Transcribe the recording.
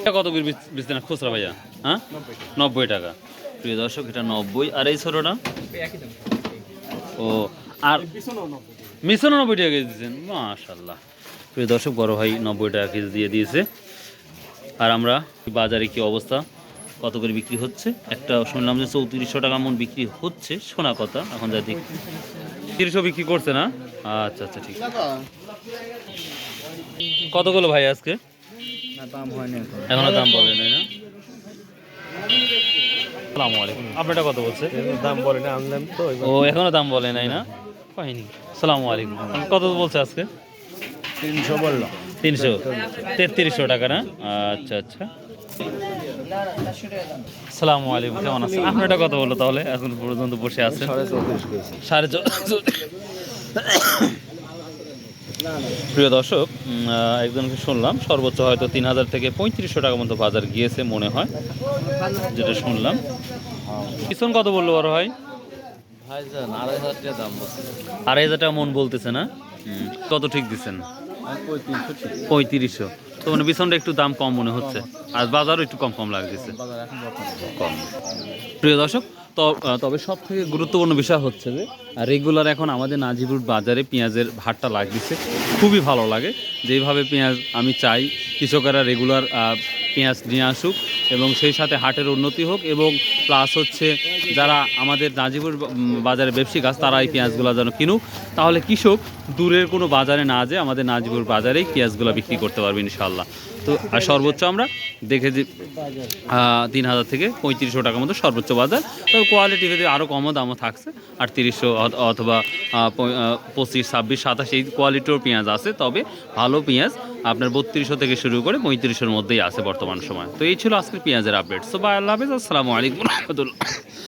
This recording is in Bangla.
এটা কত করে বেচতে খুচরা ভাইয়া? হ্যাঁ? নব্বই টাকা। প্রিয় দর্শক, এটা নব্বই। আর এই ছোটোটা? ও, আর মিশনও নব্বই টাকা কেজি দিচ্ছেন। মাশাল্লাহ প্রিয় দর্শক, বড় ভাই নব্বই টাকা কেজি দিয়ে দিয়েছে। আর আমরা বাজারে কি অবস্থা? কত করে বিক্রি হচ্ছে? একটা শুনলাম যে চৌত্রিশশো টাকা মন বিক্রি হচ্ছে। শোনা কথা। এখন যা দেখি। তিরিশশো বিক্রি করছে না? আচ্ছা আচ্ছা ঠিক। কতগুলো ভাই আজকে? এখনও। দাম বলে নাই না? আসসালামু আলাইকুম আপনারটা কত বলছে? দাম বলে না আনলাম তো ও এখনও দাম বলে নাই না? আলাইকুম কত বলছে আজকে? তিনশো বলল। তিনশো। তেত্রিশশো টাকা না? আচ্ছা আচ্ছা। সালামু আলাইকুম কেমন আছেন? কত বলল তাহলে? এখন পর্যন্ত বসে আছেন। সাড়ে চৌত্রিশ সাড়ে চ- প্রিয় দর্শক একজনকে শুনলাম সর্বোচ্চ হয়তো তিন হাজার থেকে পঁয়ত্রিশশো টাকা মতো বাজার গিয়েছে মনে হয় যেটা শুনলাম। পিছন কত বলল বড় ভাই? আড়াই হাজার টাকা মন বলতেছে না? কত ঠিক দিচ্ছেন? পঁয়ত্রিশশো। তো মানে বিছানটা একটু দাম কম মনে হচ্ছে। আর বাজারও একটু কম কম লাগতেছে। কম। প্রিয় দর্শক তবে সব থেকে গুরুত্বপূর্ণ বিষয় হচ্ছে যে রেগুলার এখন আমাদের নাজিবুর বাজারে পেঁয়াজের ভাটটা লাগতেছে। খুবই ভালো লাগে। যেভাবে পেঁয়াজ আমি চাই, কৃষকেরা রেগুলার পেঁয়াজ নিয়ে আসুক এবং সেই সাথে হাটের উন্নতি হোক এবং প্লাস হচ্ছে যারা আমাদের বা- বাজারে ব্যবসায়ী গাছ তারা এই পেঁয়াজগুলো যেন কিনুক। তাহলে কৃষক দূরের কোনো বাজারে না যেয়ে আমাদের নাজিপুর বাজারেই পেঁয়াজগুলো বিক্রি করতে পারবে ইনশাল্লাহ তো, আর সর্বোচ্চ আমরা দেখে যে তিন হাজার থেকে পঁয়ত্রিশশো টাকার মতো সর্বোচ্চ বাজার। তবে কোয়ালিটি ভেদে আরও কমও দামও থাকছে, আর তিরিশশো অথবা পঁচিশ, ছাব্বিশ, সাতাশ, এই কোয়ালিটির পেঁয়াজ আছে। তবে ভালো পেঁয়াজ আপনার বত্রিশশো থেকে শুরু করে পঁয়ত্রিশশোর মধ্যেই আছে বর্তমান সময়। তো এই ছিল আজকের পেঁয়াজের আপডেট সো বাই আল্লাহ হাফিজ। আসসালামু আলাইকুম রহমতুল্লাহ।